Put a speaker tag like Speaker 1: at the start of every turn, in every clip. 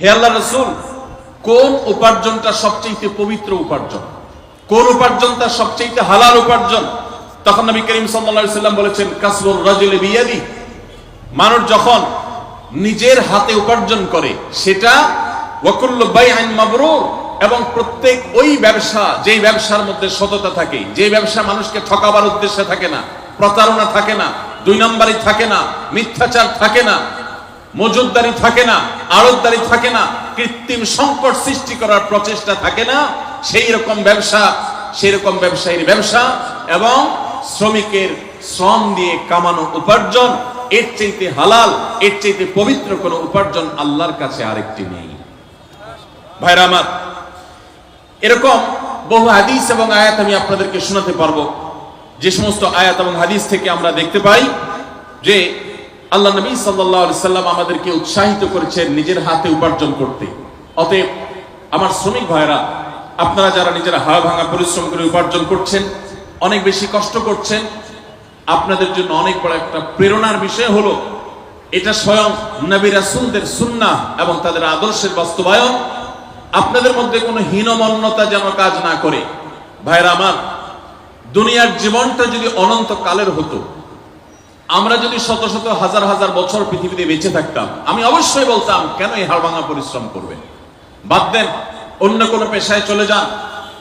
Speaker 1: হে আল্লাহ রসুল, কোন উপার্জনটা সবচেয়ে পবিত্র উপার্জন? কোন উপার্জনটা সবচেয়ে হালাল উপার্জন? তখন নবী করিম সাল্লা সাল্লাম বলেছেন কাসবুর রাজুল বিয়াদি। মানুষ যখন নিজের হাতে উপার্জন করে, সেটা ওয়াকুল্লু বাইআইন মাবরুর এবং প্রত্যেক ওই ব্যবসা, যেই ব্যবসার মধ্যে সততা থাকে, যে ব্যবসা মানুষকে ঠকাবার উদ্দেশ্যে থাকে না, প্রতারণা থাকে না, দুই নম্বরই থাকে না, মিথ্যাচার থাকে না মজুদদারি থাকে না, আড়তদারি থাকে না, কৃত্রিম সংকট সৃষ্টি করার প্রচেষ্টা থাকে না, সেই রকম ব্যবসা, সেই রকম ব্যবসায়ীর ব্যবসা এবং শ্রমিকের শ্রম দিয়ে কামানো উপার্জন, এর চাইতে হালাল, এর চাইতে পবিত্র কোনো উপার্জন আল্লাহর কাছে আরেকটি নেই। ভাইরা আমার, এরকম বহু হাদিস এবং আয়াত আমি আপনাদেরকে শোনাতে পারব। যে সমস্ত আয়াত এবং হাদিস থেকে আমরা দেখতে পাই যে আল্লাহ নবী সাল্লাহ সাল্লাম আমাদেরকে উৎসাহিত করেছেন নিজের হাতে উপার্জন করতে। অতএব আমার শ্রমিক ভাইরা আপনারা যারা নিজের হাড় ভাঙা পরিশ্রম করে উপার্জন করছেন, অনেক বেশি কষ্ট করছেন, আপনাদের জন্য অনেক বড় একটা প্রেরণার বিষয় হলো, এটা স্বয়ং নবী রাসুলদের সুন্নাহ এবং তাদের আদর্শের বাস্তবায়ন। আপনাদের মধ্যে কোনো হীনমন্যতা যেন কাজ না করে। ভাইরা আমার, দুনিয়ার জীবনটা যদি অনন্তকালের হতো আমরা যদি শত শত হাজার হাজার বছর পৃথিবীতে বেঁচে থাকতাম, আমি অবশ্যই বলতাম, কেন এই হাড় ভাঙা পরিশ্রম করবে? বাদ দেন, অন্য কোনো পেশায় চলে যান।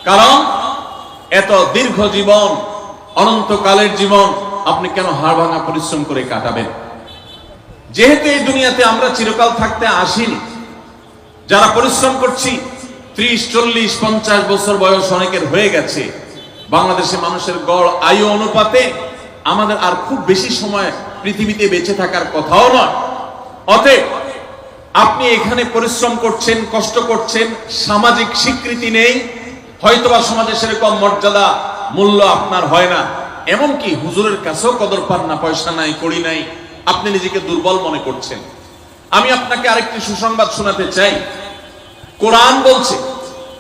Speaker 1: কারণ এত দীর্ঘ জীবন, অনন্তকালের জীবন আপনি কেন হাড় ভাঙা পরিশ্রম করে কাটাবেন? যেহেতু এই দুনিয়াতে আমরা চিরকাল থাকতে আসিনি, যারা পরিশ্রম করছি, ত্রিশ, চল্লিশ, পঞ্চাশ বছর বয়স অনেকের হয়ে গেছে। বাংলাদেশে মানুষের গড়, আয়ু, অনুপাতে আমাদের আর খুব বেশি সময় পৃথিবীতে বেঁচে থাকার কথাও নয়। অতএব আপনি এখানে পরিশ্রম করছেন, কষ্ট করছেন, সামাজিক স্বীকৃতি নেই, হয়তোবা সমাজে সেরকম মর্যাদা, মূল্য আপনার হয় না। এমনকি হুজুরের কাছেও কদর পান না, পয়সা নাই করি নাই, আপনি নিজেকে দুর্বল মনে করছেন। আমি আপনাকে আরেকটি সুসংবাদ শোনাতে চাই। কোরআন বলছে,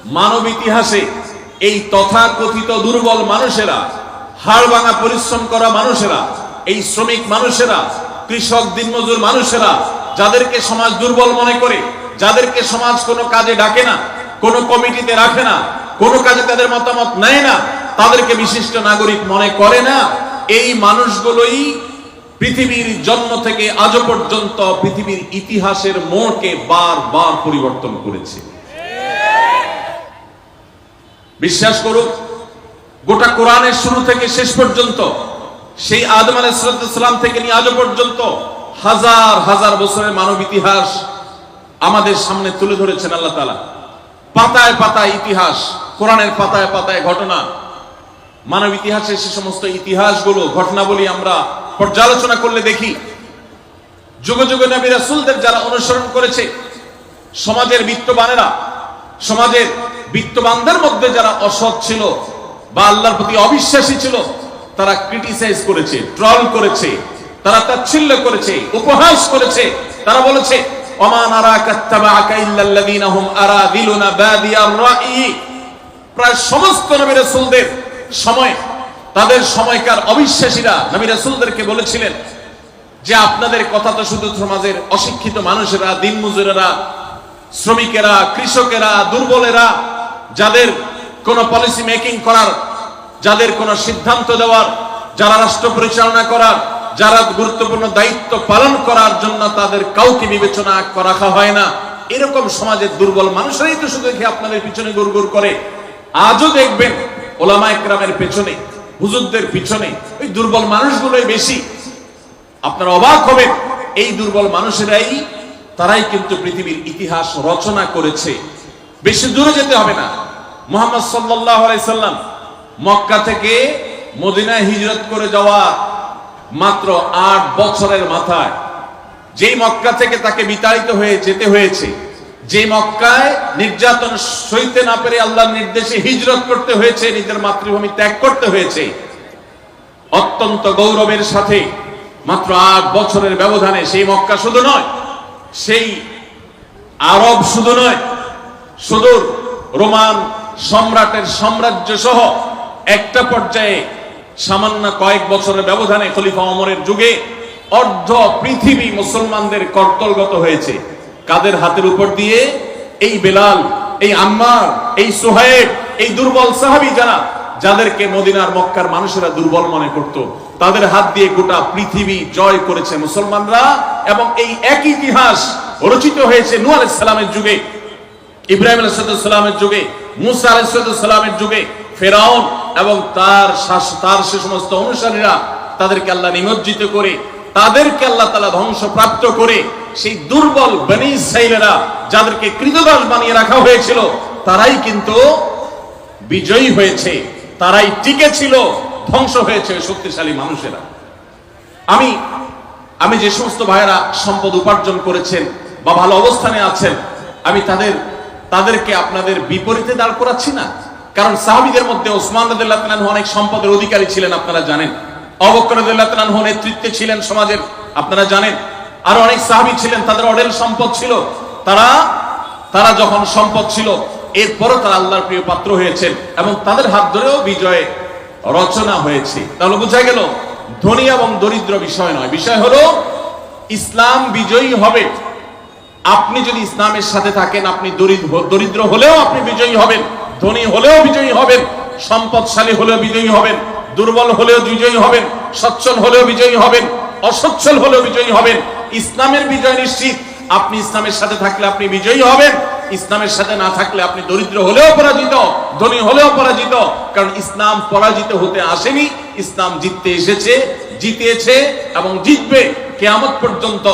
Speaker 1: মানব ইতিহাসে এই তথাকথিত দুর্বল মানুষেরা হাড় ভাঙা পরিশ্রম করা মানুষেরা, এই শ্রমিক মানুষেরা, কৃষক, দিনমজুর মানুষেরা, যাদেরকে সমাজ দুর্বল মনে করে, যাদেরকে সমাজ কোনো কাজে ডাকে না, কোনো কমিটিতে রাখে না, কোনো কাজে তাদের মতামত নেয় না, তাদেরকে বিশিষ্ট নাগরিক মনে করে না, এই মানুষগুলোই পৃথিবীর জন্ম থেকে আজও পর্যন্ত পৃথিবীর ইতিহাসের মোড়কে বারবার পরিবর্তন করেছে। বিশ্বাস করুন গোটা কোরআনের শুরু থেকে শেষ পর্যন্ত, সেই আদম আলাইসালাম থেকে নিয়ে আজও পর্যন্ত হাজার হাজার বছরের মানব ইতিহাস আমাদের সামনে তুলে ধরেছেন আল্লাহ তালা পাতায় পাতায় ইতিহাস, কোরআনের পাতায় পাতায় ঘটনা। মানব ইতিহাসের সে সমস্ত ইতিহাসগুলো, ঘটনাবলী আমরা পর্যালোচনা করলে দেখি, যুগ যুগ নবী রাসুলদের যারা অনুসরণ করেছে, সমাজের বিত্তবানেরা, সমাজের বিত্তবানদের মধ্যে যারা অসৎ ছিল বা আল্লাহর প্রতি অবিশ্বাসী ছিল, তারা ক্রিটিসাইজ করেছে ট্রল করেছে, তারা তাচ্ছিল্য করেছে, উপহাস করেছে। তারা বলেছে রাই। প্রায় সমস্ত সময়, তাদের সময়কার অবিশ্বাসীরা বলেছিলেন যে, আপনাদের কথা তো শুধু সমাজের অশিক্ষিত মানুষেরা, দিনমজুরেরা, শ্রমিকেরা, কৃষকেরা, দুর্বলেরা, যাদের কোনো পলিসি মেকিং করার, যাদের কোনো সিদ্ধান্ত দেওয়ার, যারা রাষ্ট্র পরিচালনা করার, যারা গুরুত্বপূর্ণ দায়িত্ব পালন করার জন্য তাদের কাউকে বিবেচনা রাখা হয় না। এরকম সমাজের দুর্বল মানুষরাই তো শুধু দেখে আপনাদের পিছনে গুড় করে। আজও দেখবেন ওলামা একরামের পেছনে, হুজুরদের পিছনে, ওই দুর্বল মানুষগুলোই বেশি। আপনারা অবাক হবেন, এই দুর্বল মানুষেরাই, তারাই কিন্তু পৃথিবীর ইতিহাস রচনা করেছে। বেশি দূরে যেতে হবে না। মোহাম্মদ সাল্লাহ সাল্লাম মক্কা থেকে মদিনায় হিজরত করে যাওয়া মাত্র আট বছরের মাথায় যেই মক্কা থেকে তাকে বিতাড়িত হয়ে যেতে হয়েছে যে মক্কায় নির্যাতন সইতে না পেরে আল্লাহর নির্দেশে হিজরত করতে হয়েছে, নিজের মাতৃভূমি ত্যাগ করতে হয়েছে, অত্যন্ত গৌরবের সাথে মাত্র আট বছরের ব্যবধানে সেই মক্কা শুধু নয়, সেই আরব শুধু নয়, সুদূর রোমান সম্রাটের সাম্রাজ্য সহ একটা পর্যায়ে সামান্য কয়েক বছরের ব্যবধানে খলিফা অমরের যুগে অর্ধ পৃথিবী মুসলমানদের কর্তলগত হয়েছে। কাদের হাতের উপর দিয়ে? এই বেলাল, এই আম্মার, এই সোহেব এই দুর্বল সাহাবি যারা, যাদেরকে মদিনার মক্কার মানুষেরা দুর্বল মনে করত, তাদের হাত দিয়ে গোটা পৃথিবী জয় করেছে মুসলমানরা এবং এই এক ইতিহাস রচিত হয়েছে নূহ আলাইহিস সালামের যুগে। ইব্রাহিম আলাইসালামের যুগে, মুসা আলাইসালামের যুগে, ফেরাউন এবং তার তার সে সমস্ত অনুসারীরা তাদেরকে আল্লাহ নিমজ্জিত করে, তাদেরকে আল্লাহ তালা ধ্বংসপ্রাপ্ত করে, সেই দুর্বল বনি ইসরাইলেরা যাদেরকে কৃতদাস বানিয়ে রাখা হয়েছিল, তারাই কিন্তু বিজয়ী হয়েছে, তারাই টিকে ছিল ধ্বংস হয়েছে শক্তিশালী মানুষেরা। আমি আমি যে সমস্ত ভাইয়েরা সম্পদ উপার্জন করেছেন বা ভালো অবস্থানে আছেন, আমি তাদের তাদেরকে আপনাদের বিপরীতে দাঁড় করাচ্ছি না। কারণ সাহাবিদের মধ্যে ওসমান তাআলা অনেক সম্পদের অধিকারী ছিলেন, আপনারা জানেন। অবকর তাআলা নেতৃত্বে ছিলেন সমাজের, আপনারা জানেন। আরও অনেক সাহাবী ছিলেন, তাদের অডেল সম্পদ ছিল। তারা তারা যখন সম্পদ ছিল, এরপরও তারা আল্লাহর প্রিয় পাত্র হয়েছেন এবং তাদের হাত ধরেও বিজয় রচনা হয়েছে। তাহলে বোঝা গেল, ধনী এবং দরিদ্র বিষয় নয়। বিষয় হলো, ইসলাম বিজয়ী হবে। আপনি যদি ইসলামের সাথে থাকেন, আপনি দরিদ্র হলেও আপনি বিজয়ী হবেন, ধনী হলেও বিজয়ী হবেন, সম্পদশালী হলেও বিজয়ী হবেন, দুর্বল হলেও বিজয়ী হবেন, সচ্ছল হলেও বিজয়ী হবেন, অসচ্ছল হলেও বিজয়ী হবেন, ইসলামের বিজয় নিশ্চিত। আপনি ইসলামের সাথে থাকলে আপনি বিজয়ী হবেন, ইসলামের সাথে না থাকলে আপনি দরিদ্র হলেও পরাজিত, ধনী হলেও পরাজিত, কারণ ইসলাম পরাজিত হতে আসেনি, ইসলাম জিততে এসেছে, জিতেছে এবং জিতবে। কেয়ামত পর্যন্ত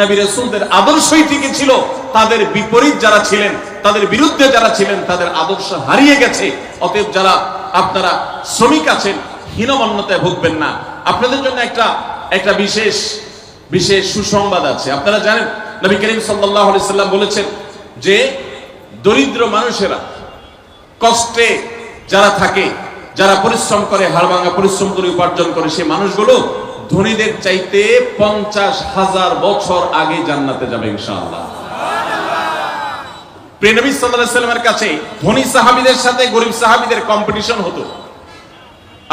Speaker 1: নবী রাসূলদের আদর্শই টিকে ছিল। তাদের বিপরীত যারা ছিলেন, তাদের বিরুদ্ধে যারা ছিলেন, তাদের আদর্শ হারিয়ে গেছে। অতএব যারা আপনারা শ্রমিক আছেন, হীনমন্যতায় ভুগবেন না। আপনাদের জন্য একটা একটা বিশেষ বিশেষ সুসংবাদ আছে। আপনারা জানেন, নবী করিম সাল্লাম বলেছেন যে, দরিদ্র মানুষেরা কষ্টে যারা থাকে, যারা পরিশ্রম করে, হাড়ভাঙা পরিশ্রম করে উপার্জন করে সেই মানুষগুলো ধনীদের চাইতে পঞ্চাশ হাজার বছর আগে জান্নাতে যাবে ইনশাআল্লাহ।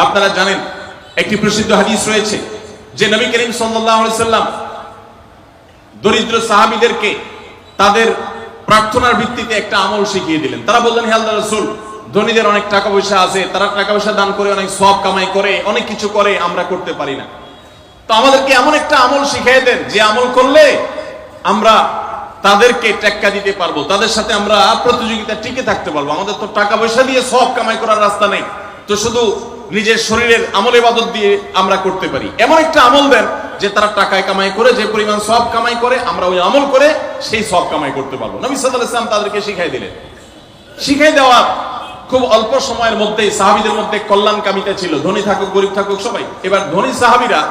Speaker 1: আপনারা জানেন, একটি প্রসিদ্ধ হাদিস রয়েছে যে নবী করিম সাল্লাম দরিদ্র সাহাবীদেরকে তাদের প্রার্থনার ভিত্তিতে একটা আমল শিখিয়ে দিলেন। তারা বললেন, হে রাসূল, ধনীদের অনেক টাকা পয়সা আছে, তারা টাকা পয়সা দান করে, অনেক সব কামাই করে, অনেক কিছু করে, আমরা করতে পারি না। তো আমাদেরকে এমন একটা আমল শিখিয়ে দেন, যে আমল করলে আমরা তাদেরকে টেক্কা দিতে পারব, তাদের সাথে আমরা প্রতিযোগিতা টিকে থাকতে পারব। আমাদের তো টাকা পয়সা দিয়ে সব কামাই করার রাস্তা নেই, তো শুধু নিজের শরীরের আমল ইবাদত দিয়ে আমরা করতে পারি। এমন একটা আমল দেন, যে তারা টাকায় কামাই করে, যে পরিমাণ সব কামাই করে, আমরা ওই আমল করে সেই সব কামাই করতে পারব। নবী আলাইহি ওয়াসাল্লাম তাদেরকে শিখাই দিলেন। শিখাই দেওয়ার খুব অল্প সময়ের মধ্যেই সাহাবিদের মধ্যে কল্যাণ কামিতা ছিল। ধনী থাকুক, গরিব থাকুক সবাই। এবার ধনী সাহাবিরা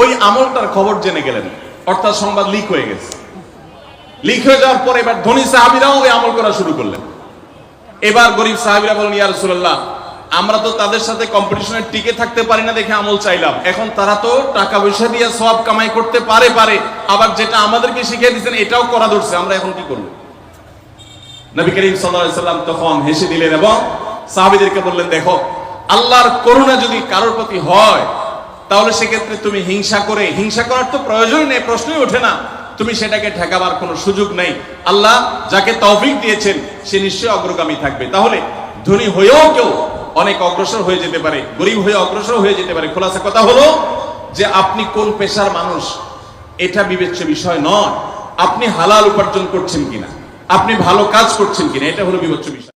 Speaker 1: ওই আমলটার খবর জেনে গেলেন। অর্থাৎ সংবাদ লিক হয়ে গেছে। লিক হয়ে যাওয়ার পর এবার ধনী সাহাবিরাও ওই আমল করা শুরু করলেন। এবার গরিব সাহাবিরা বলেন, ইয়া রাসূলুল্লাহ, আমরা তো তাদের সাথে কম্পিটিশনে টিকে থাকতে পারি না দেখে আমল চাইলাম। এখন তারা তো টাকা পয়সা দিয়ে সব কামাই করতে পারে পারে। আবার যেটা আমাদেরকে শিখিয়ে দিয়েছেন, এটাও করা ধরছে। আমরা এখন কি করব? নবী করিম সাল্লাম তখন হেসে দিলেন এবং সাহাবীদেরকে বললেন, দেখো, আল্লাহর করুণা যদি কারোর প্রতি হয় তাহলে সেক্ষেত্রে তুমি হিংসা করে, হিংসা করার তো প্রয়োজন নেই, প্রশ্নই ওঠে না। তুমি সেটাকে ঠেকাবার কোনো সুযোগ নেই। আল্লাহ যাকে তৌফিক দিয়েছেন, সে নিশ্চয়ই অগ্রগামী থাকবে। তাহলে ধনী হয়েও কেউ অনেক অগ্রসর হয়ে যেতে পারে, গরিব হয়ে অগ্রসর হয়ে যেতে পারে। খোলাসা কথা হলো যে আপনি কোন পেশার মানুষ, এটা বিবেচ্য বিষয় নয়। আপনি হালাল উপার্জন করছেন কিনা? আপনি ভালো কাজ করছেন কিনা? এটা হলো বিবেচ্য বিষয়।